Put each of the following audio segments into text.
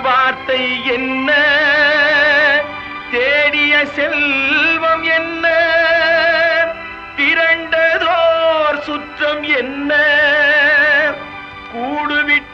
வார்த்தை என்ன? தேடிய செல்வம் என்ன? திரண்டதோர் சுற்றம் என்ன? கூடுவிட்டு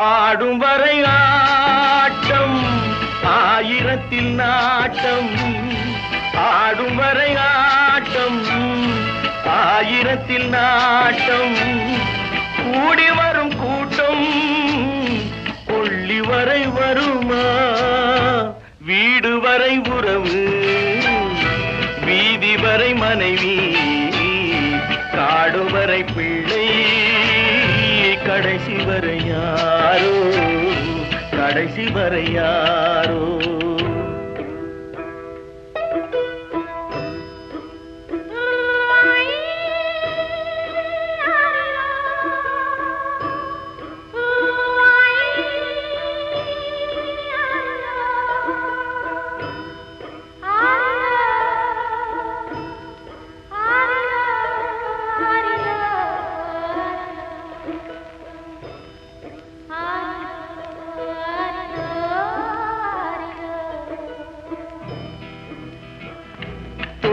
ஆடும் வரை ஆட்டம் ஆயிரத்தில் நாட்டம். ஆடும் வரை ஆட்டம் ஆயிரத்தில் நாட்டம். கூடி வரும் கூட்டம் கொள்ளி வரை வருமா? வீடு வரை உறவு வீதி வரை மனைவி காடு வரை பிள்ளை. கடைசி வரை யாரோ கடைசி வரை யாரோ.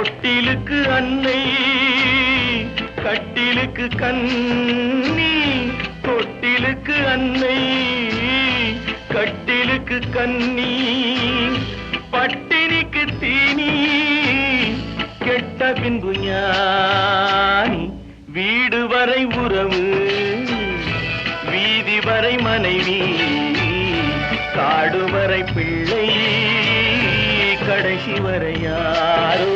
தொட்டிலுக்கு அன்னை கட்டிலுக்கு கண்ணி தொட்டிலுக்கு அன்னை கட்டிலுக்கு கண்ணி பட்டினிக்கு தீனி கெட்ட பின்பு ஞானி வீடு வரை உறவு வீதி வரை மனைவி காடு வரை பிள்ளை கடைசி வரை யாரோ?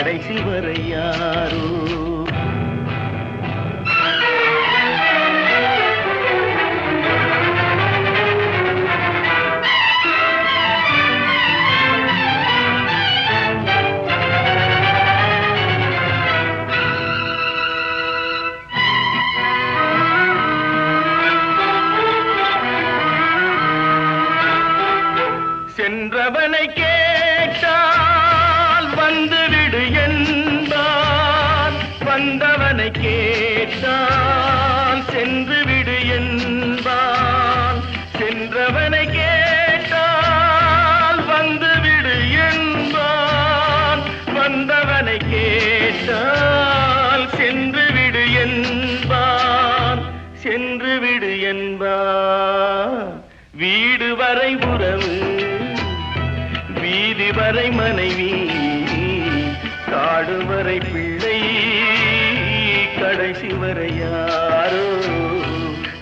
கடைசி வரை யாரோ? சென்றவனை கேட்டால் வந்து தன்னை கேட்டான். சென்று விடு என்பான். சென்றவனை கேட்டால் வந்து விடு என்பான். வந்தவனை கேட்டால் சென்று விடு என்பான். சென்று விடு என்பான். வீடு வரை உறவு வீதி வரை மனைவி காடு வரை பிள்ளை. கடைசி வரை யாரோ?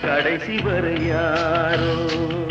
கடைசி வரை யாரோ?